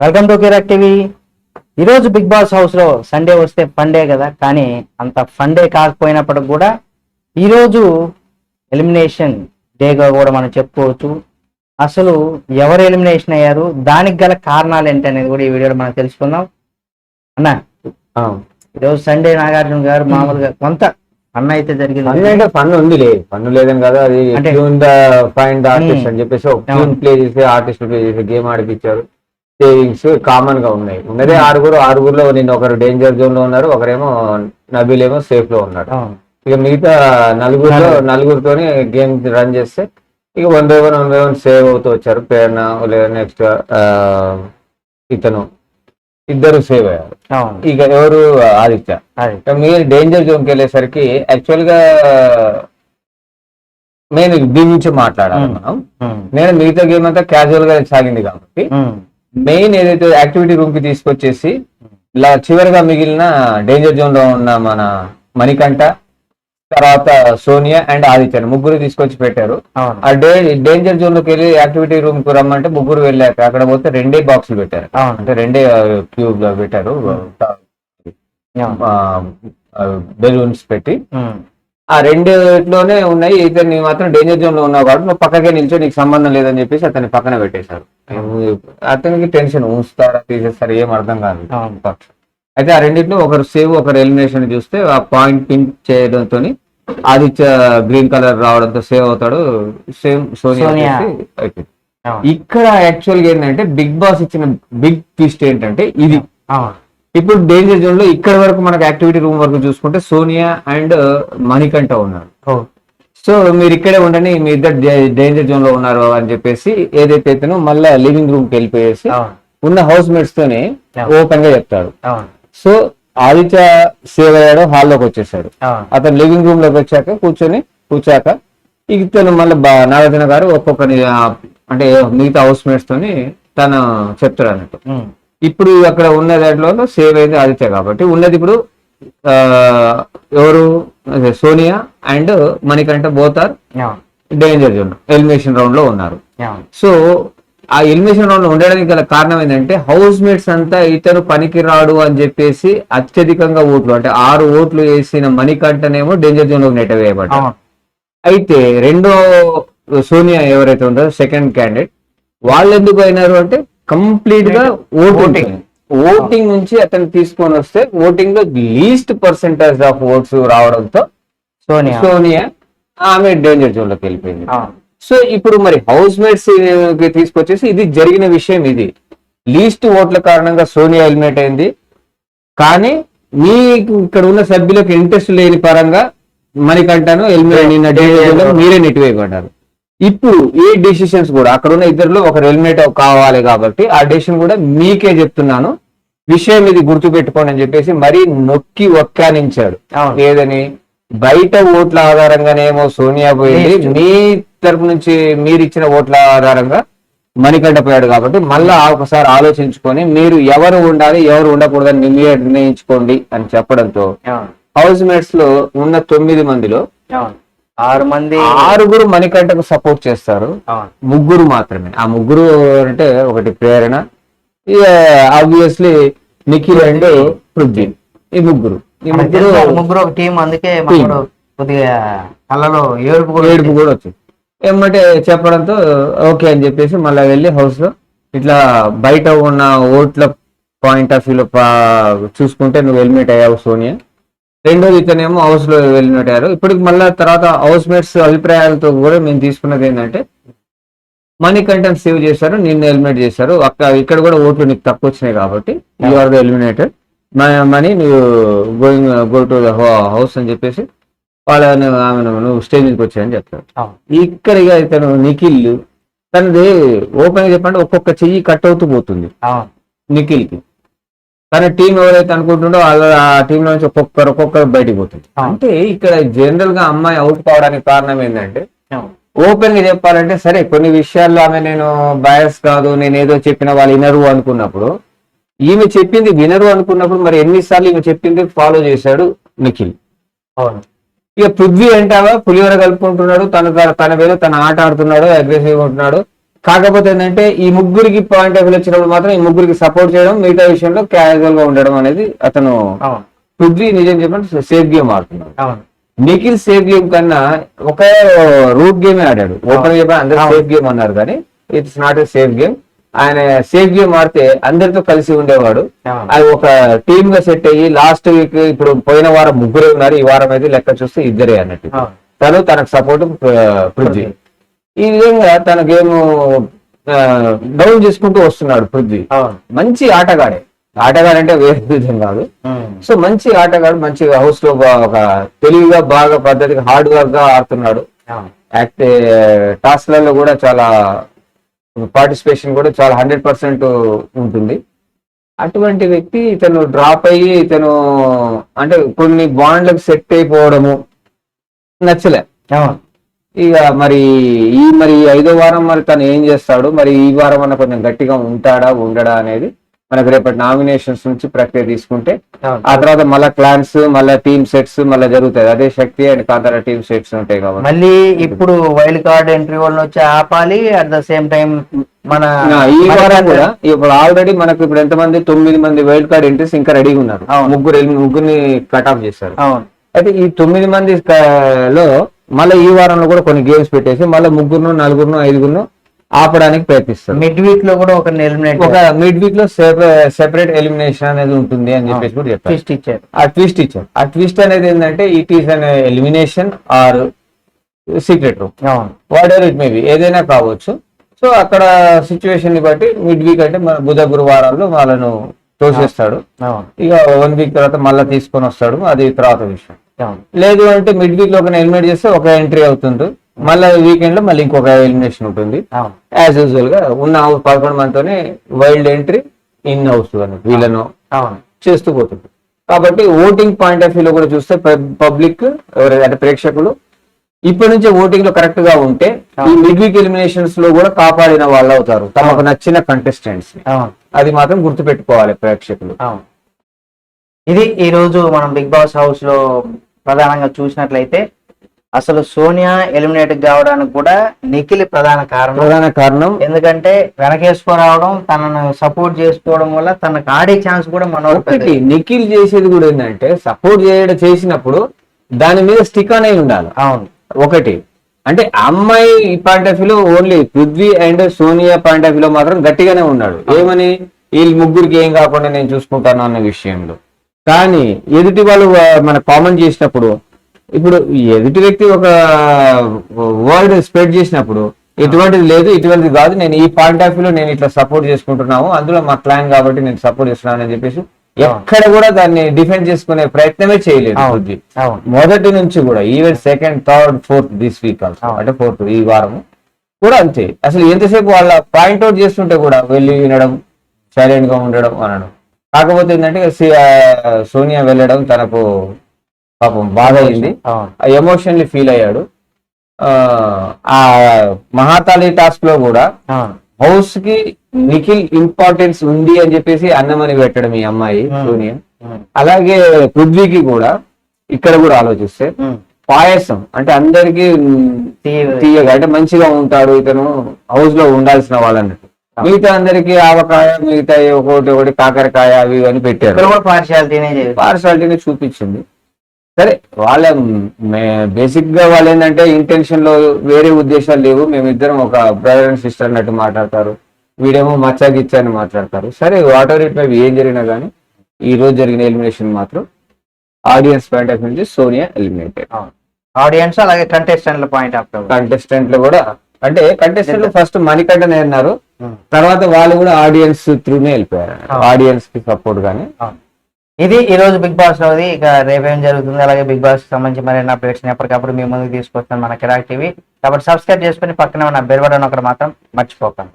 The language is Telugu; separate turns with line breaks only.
Welcome to Kiraak TV. ఈరోజు బిగ్ బాస్ హౌస్లో సండే వస్తే ఫండే కదా కానీ అంత ఫండే కాకపోయినప్పటికి కూడా ఈరోజు ఎలిమినేషన్ డేగా కూడా మనం చెప్పుకోవచ్చు. అసలు ఎవరు ఎలిమినేషన్ అయ్యారు దానికి గల కారణాలు ఏంటి అనేది కూడా ఈ వీడియోలో మనం తెలుసుకుందాం. అన్న ఈరోజు సండే నాగార్జున గారు మామూలుగా కొంత అన్న అయితే జరిగింది.
ఫన్ అంటే ఫన్ ఉంది లే ఫన్ లేదని కదా అది
అంటే-
ట్యూన్ ద ఫైండ్ ఆర్టిస్ట్. అని చెప్పేసి ఒక
అవును.
ట్యూన్ ప్లే చేసి ఆర్టిస్ట్ ప్లే చేసి గేమ్ ఆడిపించారు. సేవింగ్స్ కామన్గా ఉన్నాయి. ఉన్నదే ఆరుగురు ఆరుగురులో నిన్న ఒకరు డేంజర్ జోన్లో ఉన్నారు ఒకరేమో నబీల్ ఏమో సేఫ్లో ఉన్నాడు. ఇక మిగతా నలుగురిలో నలుగురితోనే గేమ్ రన్ చేస్తే ఇక one by one one by one save అవుతూ వచ్చారు. పేరున లేదా నెక్స్ట్ ఇతను. ఇద్దరు సేవ్ అయ్యారు. ఇక ఎవరు? ఆదిత్య. మీరు డేంజర్ జోన్కి వెళ్ళేసరికి యాక్చువల్గా నేను దీని నుంచి మాట్లాడాలి. మనం. నేను మిగతా గేమ్ అంతా క్యాజువల్గా సాగింది కాబట్టి మెయిన్ ఏదైతే యాక్టివిటీ రూమ్కి తీసుకొచ్చేసి ఇలా చివరిగా మిగిలిన డేంజర్ జోన్లో ఉన్న మన మణికంఠ తర్వాత సోనియా అండ్ ఆదిత్య ముగ్గురు తీసుకొచ్చి పెట్టారు. ఆ డే డేంజర్ జోన్లోకి వెళ్ళి యాక్టివిటీ రూమ్కు రమ్మంటే ముగ్గురు వెళ్ళాక అక్కడ పోతే రెండే బాక్సులు పెట్టారు. అంటే రెండే క్యూబ్ పెట్టారు. బెలూన్స్ పెట్టి. ఆ రెండిట్లోనే ఉన్నాయి. ఇతన్ని మాత్రం డేంజర్ జోన్లో ఉన్నావు కాబట్టి నువ్వు పక్కకే నిల్చో నీకు సంబంధం లేదని చెప్పేసి అతన్ని పక్కన పెట్టేశారు. అతనికి టెన్షన్ ఉంచుతారా తీసేస్తారా ఏం అర్థం కాదు. అయితే ఆ రెండింటిలో ఒకరు సేవ్ ఒకరు ఎలిమినేషన్ చూస్తే ఆ పాయింట్ పిన్ చేయడంతో ఆదిత్య గ్రీన్ కలర్ రావడంతో సేవ్ అవుతాడు. సేమ్ సోనియా. ఇక్కడ యాక్చువల్గా ఏంటంటే బిగ్ బాస్ ఇచ్చిన బిగ్ ట్విస్ట్ ఏంటంటే ఇది. ఇప్పుడు డేంజర్ జోన్లో ఇక్కడ వరకు మనకు యాక్టివిటీ రూమ్ వరకు చూసుకుంటే సోనియా అండ్ మణికంఠ ఉన్నారు. సో మీరు ఇక్కడే ఉండని మీ ఇద్దరు డేంజర్ జోన్లో ఉన్నారు అని చెప్పేసి ఏదైతే ఇతను మళ్ళీ లివింగ్ రూమ్కి వెళ్ళిపోయేసి ఉన్న హౌస్ మేట్స్ తోనే. ఓపెన్గా చెప్తాడు సో ఆదిత్య సేవ్ అయ్యాడు హాల్లోకి వచ్చేసాడు. అతను లివింగ్ రూమ్లోకి వచ్చాక కూర్చొని కూర్చాక ఇతను మళ్ళీ నాగార్జున గారు ఒక్కొక్కరి అంటే మిగతా హౌస్ మేట్స్ తోని తను చెప్తాడు అన్నట్టు. ఇప్పుడు అక్కడ ఉన్న దాంట్లో సేవ్ అయింది ఆదిత్య కాబట్టి ఉన్నది ఇప్పుడు ఎవరు? సోనియా అండ్ మణికంఠ బోతార్
అవును
డేంజర్ జోన్ ఎలిమినేషన్ రౌండ్లో ఉన్నారు. సో ఆ ఎలిమినేషన్ రౌండ్లో ఉండడానికి గల కారణం ఏంటంటే హౌస్ మేట్స్ అంతా ఇతను పనికి రాడు అని చెప్పేసి అత్యధికంగా ఓట్లు అంటే ఆరు ఓట్లు వేసిన మణికంఠనేమో డేంజర్ జోన్లో నెట్ వేయబడ్డారు
అవును.
అయితే రెండో సోనియా ఎవరైతే ఉందో సెకండ్ క్యాండిడేట్ వాళ్ళు ఎందుకు అయినారు అంటే
కంప్లీట్గా.
ఓటింగ్. ఓటింగ్ నుంచి అతను తీసుకొని వస్తే ఓటింగ్లో లీస్ట్ పర్సెంటేజ్ ఆఫ్ ఓట్స్ రావడంతో
సోనియా.
సోనియా ఆమె డేంజర్ జోన్లోకి వెళ్ళిపోయింది. సో ఇప్పుడు మరి హౌస్ మేట్స్ తీసుకొచ్చేసి ఇది జరిగిన విషయం ఇది. లీస్ట్ ఓట్ల కారణంగా సోనియా ఎలిమినేట్ అయింది. కానీ మీకు ఇక్కడ ఉన్న సభ్యులకు ఇంట్రెస్ట్ లేని పరంగా మణికంఠను ఎలిమినేట్ నిన్న డేంజర్ జోన్ మీరే నెట్టివేయబడ్డారు. ఇప్పుడు ఈ డిసిషన్స్ కూడా అక్కడ ఉన్న ఇద్దరులో ఒకరు ఎలిమినేట్ కావాలి కాబట్టి ఆ డెసిషన్ కూడా మీకే చెప్తున్నాను. విషయం ఇది గుర్తు పెట్టుకోండి అని చెప్పేసి మరీ నొక్కి ఒక్కానించాడు. ఏదని? బయట ఓట్ల ఆధారంగానేమో సోనియా పోయింది. మీ తరపు నుంచి మీరు ఇచ్చిన ఓట్ల ఆధారంగా మణికంఠ పోయాడు కాబట్టి మళ్ళా ఒకసారి ఆలోచించుకొని మీరు ఎవరు ఉండాలి ఎవరు ఉండకూడదని నిర్ణయించుకోండి అని చెప్పడంతో హౌస్ మేట్స్లో ఉన్న తొమ్మిది మందిలో
ఆరు మంది
ఆరుగురు మణికంఠకు సపోర్ట్ చేస్తారు. ముగ్గురు మాత్రమే. ఆ ముగ్గురు అంటే ఒకటి ప్రేరణ ఆబ్వియస్లీ నిఖిల్ అండ్ పృథ్వీ ఈ ముగ్గురు. ఈ ముగ్గురు
ముగ్గురు ఒక టీం అందుకే కొద్దిగా కళ్ళలో ఏడుపు కూడా
ఏడుపు కూడా వచ్చింది. ఏమంటే చెప్పడంతో ఓకే అని చెప్పేసి మళ్ళీ వెళ్ళి హౌస్లో ఇట్లా బయట ఉన్న ఓట్ల పాయింట్ ఆఫ్ వ్యూలో చూసుకుంటే నువ్వు ఎలిమినేట్ అయ్యావు సోనియా. రెండోది ఇతనేమో హౌస్లో అయ్యారు ఇప్పటికి మళ్ళీ తర్వాత హౌస్ మేట్స్ అభిప్రాయాలతో కూడా మేము తీసుకున్నది ఏంటంటే మనీ కంటెంట్ సేవ్ చేశారు నిన్ను ఎలిమినేట్ చేశారు. అక్కడ ఇక్కడ కూడా ఓట్లు నీకు తక్కువ వచ్చినాయి కాబట్టి you are the eliminated money నువ్వు going go to the house అని చెప్పేసి వాళ్ళని ఆమెను నువ్వు స్టేజ్ మీదకి వచ్చాయని చెప్తారు
అవును.
ఇక్కడ ఇక ఇతను నిఖిల్ తనది ఓపెన్ చెప్పండి ఒక్కొక్క చెయ్యి కట్ అవుతూ పోతుంది.
అవును.
నిఖిల్కి తన టీం ఎవరైతే అనుకుంటుండో వాళ్ళ ఆ టీం నుంచి ఒక్కొక్కరు ఒక్కొక్కరు బయటికి పోతుంది. అంటే ఇక్కడ జనరల్గా అమ్మాయి అవుట్ కావడానికి కారణం ఏంటంటే ఓపెన్గా చెప్పాలంటే సరే కొన్ని విషయాల్లో ఆమె నేను బయస్ కాదు నేను ఏదో చెప్పిన వాళ్ళు వినరు అనుకున్నప్పుడు ఈమె చెప్పింది వినరు అనుకున్నప్పుడు మరి ఎన్నిసార్లు ఈమె చెప్పింది ఫాలో చేశాడు నిఖిల్.
అవును.
ఇక పృథ్వీ అంటావా పులిహోర కలుపుకుంటున్నాడు తన తన- తన వేలో తన ఆట ఆడుతున్నాడు అగ్రెసివ్ ఉంటున్నాడు కాకపోతే ఏంటంటే ఈ ముగ్గురికి పాయింట్ ఆఫ్ వ్యూ వచ్చినప్పుడు మాత్రం ఈ ముగ్గురికి సపోర్ట్ చేయడం మిగతా విషయంలో క్యాజువల్గా ఉండడం అనేది అతను పృథ్వీ నిజం చెప్పండి సేఫ్ గేమ్ ఆడుతున్నాడు. నిఖిల్ సేఫ్ గేమ్ కన్నా ఒక రూట్ గేమ్ ఆడాడు. ఓపెన్ గేమ్ అందరూ. సేఫ్ గేమ్ అన్నారు కానీ it's not a safe game ఆయన సేఫ్ గేమ్ ఆడితే అందరితో కలిసి ఉండేవాడు. అది ఒక టీమ్గా సెట్ అయ్యి లాస్ట్ వీక్ ఇప్పుడు పోయిన వారం ముగ్గురే ఉన్నారు. ఈ వారం అయితే లెక్క చూస్తే ఇద్దరే అన్నట్టు. తను తనకు సపోర్ట్ పృథ్వీ. ఈ విధంగా తన గేమ్ డౌన్ చేసుకుంటూ వస్తున్నాడు పృథ్వీ. మంచి ఆటగాడే. ఆటగాడు అంటే వేరే విధం కాదు. సో మంచి ఆటగాడు మంచి హౌస్లో ఒక తెలివిగా బాగా పద్ధతిగా హార్డ్ వర్క్గా ఆడుతున్నాడు. యాక్ట్ టాస్క్లలో కూడా చాలా పార్టిసిపేషన్ కూడా చాలా హండ్రెడ్ పర్సెంట్ ఉంటుంది. అటువంటి వ్యక్తి ఇతను డ్రాప్ అయ్యి ఇతను అంటే కొన్ని బాండ్లకు సెట్ అయిపోవడము నచ్చలే. ఇక మరి ఈ మరి ఐదో వారం మరి తను ఏం చేస్తాడు? మరి ఈ వారం అన్న కొంచెం గట్టిగా ఉంటాడా ఉండడా అనేది మనకు రేపటి నామినేషన్స్ నుంచి ప్రక్రియ తీసుకుంటే ఆ తర్వాత మళ్ళా క్లాన్స్ మళ్ళా టీమ్ సెట్స్ మళ్ళీ జరుగుతాయి. అదే Shakti and Kantara team sets ఉంటాయి కాబట్టి.
మళ్ళీ ఇప్పుడు వైల్డ్ కార్డ్ ఎంట్రీ వాళ్ళని వచ్చి ఆపాలి అట్ ద సేమ్ టైం మన
ఈ వారం కూడా ఇప్పుడు ఆల్రెడీ మనకు ఇప్పుడు ఎంతమంది? తొమ్మిది మంది వైల్డ్ కార్డ్ ఎంట్రీస్ ఇంకా రెడీగా ఉన్నారు. ముగ్గురు ముగ్గురిని కట్ ఆఫ్ చేశారు.
అవును.
అయితే ఈ తొమ్మిది మంది లో మళ్ళీ ఈ వారంలో కూడా కొన్ని గేమ్స్ పెట్టేసి మళ్ళీ ముగ్గురును నలుగురును ఐదుగురును ఆపడానికి ప్రయత్నిస్తారు.
మిడ్ వీక్లో కూడా ఒక ఎలిమినేట్
ఒక మిడ్ వీక్లో సెపరేట్ ఎలిమినేషన్ అనేది ఉంటుంది అని చెప్పేసి కూడా చెప్పారు.
ట్విస్ట్ ఇచ్చారు.
ఆ ట్విస్ట్ ఇచ్చారు. ఆ ట్విస్ట్ అనేది ఏంటంటే it is un elimination or secret room whatever it may be ఏదైనా కావచ్చు. సో అక్కడ సిచ్యువేషన్ని బట్టి మిడ్ వీక్ అంటే మన బుధ గురువారాల్లో వాళ్ళను తోసేస్తాడు. ఇక వన్ వీక్ తర్వాత మళ్ళీ తీసుకొని వస్తాడు. అది తర్వాత విషయం. లేదు అంటే మిడ్ వీక్లో ఒక ఎలిమినేట్ చేస్తే ఒక ఎంట్రీ అవుతుంది మళ్ళీ వీకెండ్లో మళ్ళీ ఇంకొక ఎలిమినేషన్ ఉంటుంది. యాజ్ యూజువల్గా ఉన్న పదకొండు మందితోనే వైల్డ్ ఎంట్రీ ఇన్ హౌస్ వీళ్ళను చేస్తూ పోతుంది కాబట్టి ఓటింగ్ పాయింట్ ఆఫ్ వ్యూలో కూడా చూస్తే పబ్లిక్ అంటే ప్రేక్షకులు ఇప్పటి నుంచే ఓటింగ్లో కరెక్ట్గా ఉంటే ఈ మిడ్ వీక్ ఎలిమినేషన్స్లో కూడా కాపాడిన వాళ్ళు అవుతారు. తమకు నచ్చిన కంటెస్టెంట్స్ అది మాత్రం గుర్తుపెట్టుకోవాలి ప్రేక్షకులు.
అవును. ఇది ఈ రోజు మనం బిగ్ బాస్ హౌస్లో ప్రధానంగా చూసినట్లయితే అసలు సోనియా ఎలిమినేట్ కావడానికి కూడా నిఖిల్ ప్రధాన కారణం.
ప్రధాన కారణం.
ఎందుకంటే వెనకేసుకోరావడం తనను సపోర్ట్ చేసుకోవడం వల్ల తనకు ఆడే ఛాన్స్ కూడా
ఒకటి నిఖిల్ చేసేది కూడా ఏంటంటే సపోర్ట్ చేయడం చేసినప్పుడు దాని మీద స్టిక్ అనే ఉండాలి.
అవును.
ఒకటి అంటే అమ్మాయి పాయింట్ ఆఫ్ వ్యూలో only Prithvi and Sonia point of వ్యూలో మాత్రం గట్టిగానే ఉన్నాడు. ఏమని? వీళ్ళు ముగ్గురికి ఏం కాకుండా నేను చూసుకుంటాను అన్న విషయంలో. కానీ ఎదుటి వాళ్ళు మన కామెంట్ చేసినప్పుడు ఇప్పుడు ఎదుటి వ్యక్తి ఒక వర్డ్ స్ప్రెడ్ చేసినప్పుడు ఎటువంటిది లేదు ఇటువంటిది కాదు నేను ఈ పాయింట్ ఆఫ్ వ్యూలో నేను ఇట్లా సపోర్ట్ చేసుకుంటున్నాము అందులో మా క్లాన్ కాబట్టి నేను సపోర్ట్ చేస్తున్నాను అని చెప్పేసి ఎక్కడ కూడా దాన్ని డిఫెండ్ చేసుకునే ప్రయత్నమే చేయలేదు మొదటి నుంచి కూడా even second third fourth this week also. అంటే ఫోర్త్ ఈ వారం కూడా అంతే. అసలు ఎంతసేపు వాళ్ళ పాయింట్ అవుట్ చేస్తుంటే కూడా వెళ్ళి వినడం సైలెంట్గా ఉండడం అనడం. కాకపోతే ఏంటంటే సోనియా వెళ్ళడం తనకు పాపం బాధ అయింది
అవును
ఎమోషనల్లీ ఫీల్ అయ్యాడు. ఆ, మహాతాలి టాస్క్లో కూడా హౌస్కి నిఖిల్ ఇంపార్టెన్స్ ఉంది అని చెప్పేసి అన్నమని పెట్టడం ఈ అమ్మాయి. సోనియా. అలాగే పృథ్వీకి కూడా ఇక్కడ కూడా ఆలోచిస్తే. పాయసం అంటే అందరికి
తీయ-
తీయగా అంటే మంచిగా ఉంటాడు ఇతను హౌస్లో ఉండాల్సిన వాళ్ళన్నట్టు. మిగతా అందరికి ఆవకాయ మిగతా ఒకటి ఒకటి కాకరకాయ అవి ఇవి అని
ఇక్కడ
పెట్టారు పార్సాలిటీని చూపించింది. సరే వాళ్ళ బేసిక్గా వాళ్ళు ఏంటంటే ఇంటెన్షన్లో వేరే ఉద్దేశాలు లేవు. మేమిద్దరం ఒక బ్రదర్ అండ్ సిస్టర్ అన్నట్టు మాట్లాడతారు. వీడేమో మచ్చా గిచ్చా అని మాట్లాడతారు. సరే వాట్ ఎవర్ ఇట్ మే ఏం జరిగినా కానీ ఈ రోజు జరిగిన ఎలిమినేషన్ మాత్రం ఆడియన్స్ పాయింట్ ఆఫ్ నుంచి సోనియా ఎలిమినేటెడ్
ఆడియన్స్ అలాగే కంటెస్టెంట్ల పాయింట్ ఆఫ్ వ్యూ
కంటెస్టెంట్లో కూడా అంటే కంటెస్టెంట్ ఫస్ట్ మణికంఠనే అన్నారు. తర్వాత వాళ్ళు కూడా ఆడియన్స్ త్రూనే వెళ్ళిపోయారు. ఆడియన్స్కి సపోర్ట్ గానీ.
ఇది ఈ రోజు బిగ్ బాస్ లోది. ఇక రేపేం జరుగుతుంది? అలాగే బిగ్ బాస్ సంబంధించి మరిన్ని అప్డేట్స్ ఎప్పటికప్పుడు మీ ముందుకు తీసుకొస్తాను మన కిరాక్ టీవీ. కాబట్టి సబ్స్క్రైబ్ చేసుకుని పక్కనే ఉన్న బెల్ బటన్ ఒకటి మాత్రం మర్చిపోకండి.